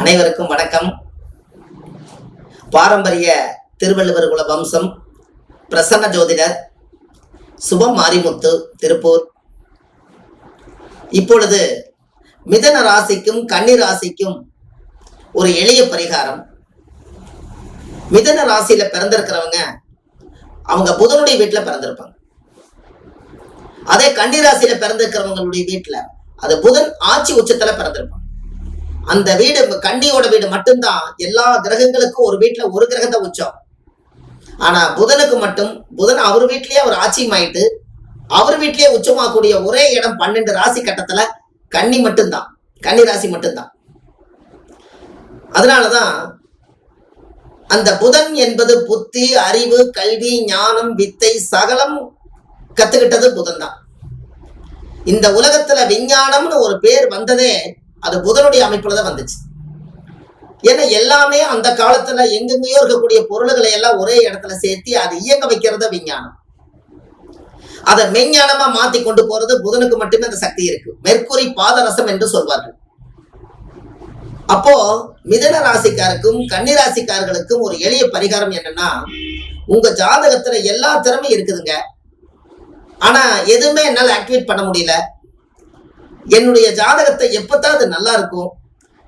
அனைவருக்கும் வணக்கம். பாரம்பரிய திருவள்ளுவர் குல வம்சம் பிரசன்ன ஜோதிடர் சுபம் மாரிமுத்து திருப்பூர். இப்பொழுது மிதன ராசிக்கும் கன்னி ராசிக்கும் ஒரு எளிய பரிகாரம். மிதன ராசியில பிறந்திருக்கிறவங்க அவங்க புதனுடைய வீட்டில் பிறந்திருப்பாங்க. அதே கன்னி ராசியில பிறந்திருக்கிறவங்களுடைய வீட்டில் அது புதன் ஆட்சி உச்சத்துல பிறந்திருப்பாங்க. அந்த வீடு கண்ணியோட வீடு மட்டும்தான். எல்லா கிரகங்களுக்கும் ஒரு வீட்டுல ஒரு கிரகத்தை உச்சம். ஆனா புதனுக்கு மட்டும் புதன் அவர் வீட்லயே அவர் ஆட்சியமாயிட்டு அவர் வீட்லயே உச்சமாகக்கூடிய ஒரே இடம் பன்னெண்டு ராசி கட்டத்துல கன்னி மட்டும்தான். கன்னி ராசி மட்டும்தான். அதனாலதான் அந்த புதன் என்பது புத்தி அறிவு கல்வி ஞானம் வித்தை சகலம் கத்துக்கிட்டது புதன் தான் இந்த உலகத்துல விஞ்ஞானம்னு ஒரு பேர் வந்ததே அது புதனுடைய அமைப்புல தான் வந்துச்சு. ஏன்னா எல்லாமே அந்த காலத்துல எங்கெங்கேயோ இருக்கக்கூடிய பொருள்களை எல்லாம் ஒரே இடத்துல சேர்த்து அதை இயக்க வைக்கிறத விஞ்ஞானம். அதை மெஞ்ஞானமா மாத்தி கொண்டு போறது புதனுக்கு மட்டுமே அந்த சக்தி இருக்கு. மெர்க்குரி பாதரசம் என்று சொல்வார்கள். அப்போ மிதன ராசிக்காருக்கும் கன்னிராசிக்காரர்களுக்கும் ஒரு எளிய பரிகாரம் என்னன்னா உங்க ஜாதகத்துல எல்லா திறமையும் இருக்குதுங்க. ஆனா எதுவுமே என்னால் ஆக்டிவேட் பண்ண முடியல. என்னுடைய ஜாதகத்தை எப்பத்தான் அது நல்லா இருக்கும்?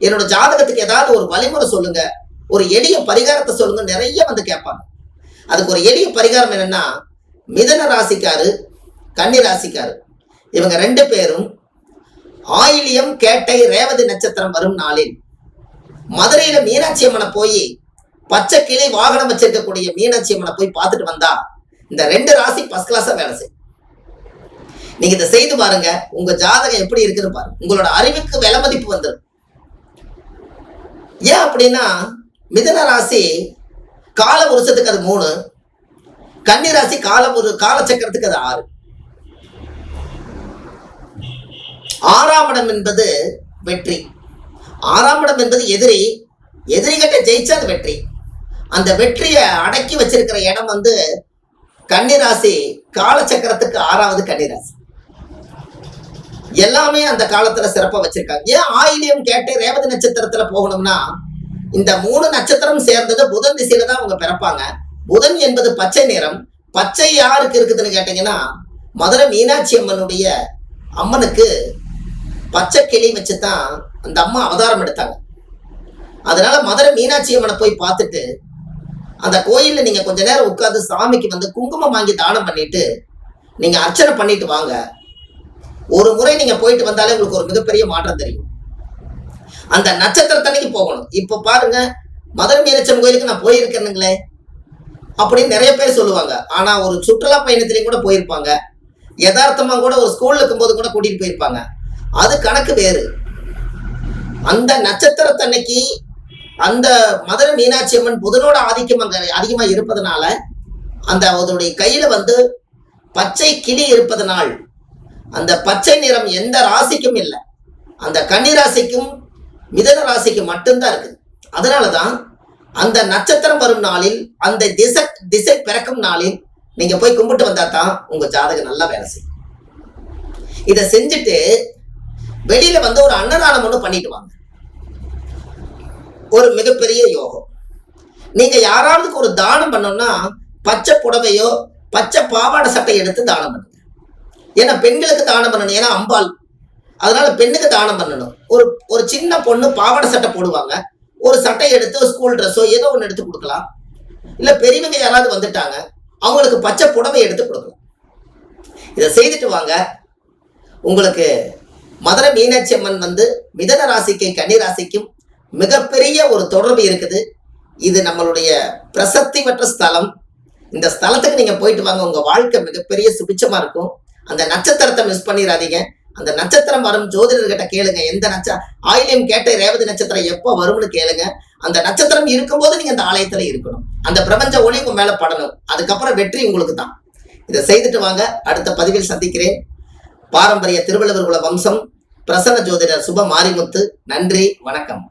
என்னோட ஜாதகத்துக்கு ஏதாவது ஒரு வழிமுறை சொல்லுங்க. ஒரு எளிய பரிகாரத்தை சொல்லுங்க. நிறைய வந்து கேட்பாங்க. அதுக்கு ஒரு எளிய பரிகாரம் என்னன்னா மிதன ராசிக்காரு கன்னி ராசிக்காரு. இவங்க ரெண்டு பேரும் ஆயிலியம் கேட்டை ரேவதி நட்சத்திரம் வரும் நாளில் மதுரையில மீனாட்சி அம்மனை போய் பச்சை கிளி வாகனம் வச்சிருக்கக்கூடிய மீனாட்சி அம்மனை போய் பார்த்துட்டு வந்தா இந்த ரெண்டு ராசி ஃபர்ஸ்ட் கிளாஸா வேலை செய்யும். நீங்க இதை செய்து பாருங்க. உங்க ஜாதகம் எப்படி இருக்குன்னு பாருங்க. உங்களோட அறிவுக்கு விலை மதிப்பு வந்துடும். ஏன் அப்படின்னா மிதன ராசி கால வருஷத்துக்கு அது மூணு. கன்னி ராசி கால ஒரு காலச்சக்கரத்துக்கு அது ஆறு. ஆறாம் இடம் என்பது வெற்றி. ஆறாம் இடம் என்பது எதிரி. எதிரிகிட்ட ஜெயிச்சா அது வெற்றி. அந்த வெற்றியை அடக்கி வச்சிருக்கிற இடம் வந்து கன்னிராசி காலச்சக்கரத்துக்கு ஆறாவது கன்னிராசி எல்லாமே அந்த காலத்துல சிறப்பா வச்சிருக்காங்க. ஏன் ஆயிலியம் கேட்டு ரேவதி நட்சத்திரத்துல போகணும்னா இந்த மூணு நட்சத்திரம் சேர்ந்தது புதன் திசையில தான் அவங்க பிறப்பாங்க. புதன் என்பது பச்சை நிறம். பச்சை யாருக்கு இருக்குதுன்னு கேட்டீங்கன்னா மதுரை மீனாட்சி அம்மனுடைய அம்மனுக்கு பச்சை கிளி வச்சு தான் அந்த அம்மா அவதாரம் எடுத்தாங்க. அதனால மதுரை மீனாட்சி அம்மனை போய் பார்த்துட்டு அந்த கோயில்ல நீங்க கொஞ்ச நேரம் உட்காந்து சாமிக்கு வந்து குங்குமம் வாங்கி தானம் பண்ணிட்டு நீங்க அர்ச்சனை பண்ணிட்டு வாங்க. ஒரு முறை நீங்க போயிட்டு வந்தாலே உங்களுக்கு ஒரு மிகப்பெரிய மாற்றம் தெரியும். அந்த நட்சத்திரத்தன்னைக்கு போகணும். இப்ப பாருங்க மதுரை மீனச்சம் கோயிலுக்கு நான் போயிருக்கேனுங்களே அப்படின்னு நிறைய பேர் சொல்லுவாங்க. ஆனா ஒரு சுற்றுலா பயணத்திலையும் கூட போயிருப்பாங்க. யதார்த்தமா கூட ஒரு ஸ்கூல்ல இருக்கும்போது கூட கூட்டிட்டு போயிருப்பாங்க. அது கணக்கு வேறு. அந்த நட்சத்திரத்தன்னைக்கு அந்த மதுரை மீனாட்சி அம்மன் புதனோட ஆதிக்கம் அங்க அதிகமா இருப்பதனால அந்த அதனுடைய கையில வந்து பச்சை கிளி இருப்பதனால் அந்த பச்சை நிறம் எந்த ராசிக்கும் இல்லை. அந்த கன்னி ராசிக்கும் மிதன ராசிக்கும் மட்டும்தான் இருக்குது. அதனாலதான் அந்த நட்சத்திரம் வரும் நாளில் அந்த திசை திசை பிறக்கும் நாளில் நீங்க போய் கும்பிட்டு வந்தா தான் உங்க ஜாதகம் நல்லா வேலை செய்யும். இதை செஞ்சுட்டு வெளியில வந்து ஒரு அன்னதானம் ஒன்று பண்ணிட்டு வாங்க. ஒரு மிகப்பெரிய யோகம். நீங்க யாராவதுக்கு ஒரு தானம் பண்ணோம்னா பச்சை புடவையோ பச்சை பாவாடை சட்டை எடுத்து தானம் பண்ணுங்க ஏன்னா பெண்களுக்கு தானம் பண்ணணும். ஏன்னா அம்பாள். அதனால பெண்ணுக்கு தானம் பண்ணணும். ஒரு ஒரு சின்ன பொண்ணு பாவாடை சட்டை போடுவாங்க. ஒரு சட்டை எடுத்து ஸ்கூல் ட்ரெஸ்ஸோ ஏதோ ஒன்று எடுத்து கொடுக்கலாம். இல்லை பெரியவங்க யாராவது வந்துட்டாங்க அவங்களுக்கு பச்சை புடவை எடுத்து கொடுக்கலாம். இதை செய்துட்டு வாங்க. உங்களுக்கு மதுரை மீனாட்சி அம்மன் வந்து மிதன ராசிக்கும் கன்னி ராசிக்கும் மிகப்பெரிய ஒரு தொடர்பு இருக்குது. இது நம்மளுடைய பிரசக்தி பெற்ற ஸ்தலம். இந்த ஸ்தலத்துக்கு நீங்க போயிட்டு வாங்க. உங்க வாழ்க்கை மிகப்பெரிய சுபிச்சமா இருக்கும். அந்த நட்சத்திரத்தை மிஸ் பண்ணிடாதீங்க அந்த நட்சத்திரம் வரும் ஜோதிடர்கிட்ட கேளுங்க. எந்த நட்ச ஆயிலியம் கேட்ட ரேவதி நட்சத்திரம் எப்போ வரும்னு கேளுங்க. அந்த நட்சத்திரம் இருக்கும்போது நீங்க அந்த ஆலயத்துல இருக்கணும். அந்த பிரபஞ்ச ஒளி உங்க மேல படணும். அதுக்கப்புறம் வெற்றி உங்களுக்கு தான். இதை செய்துட்டு வாங்க. அடுத்த பதிவில் சந்திக்கிறேன். பாரம்பரிய திருவள்ளுவர் குல வம்சம் பிரசன்ன ஜோதிடர் சுப மாரிமுத்து. நன்றி வணக்கம்.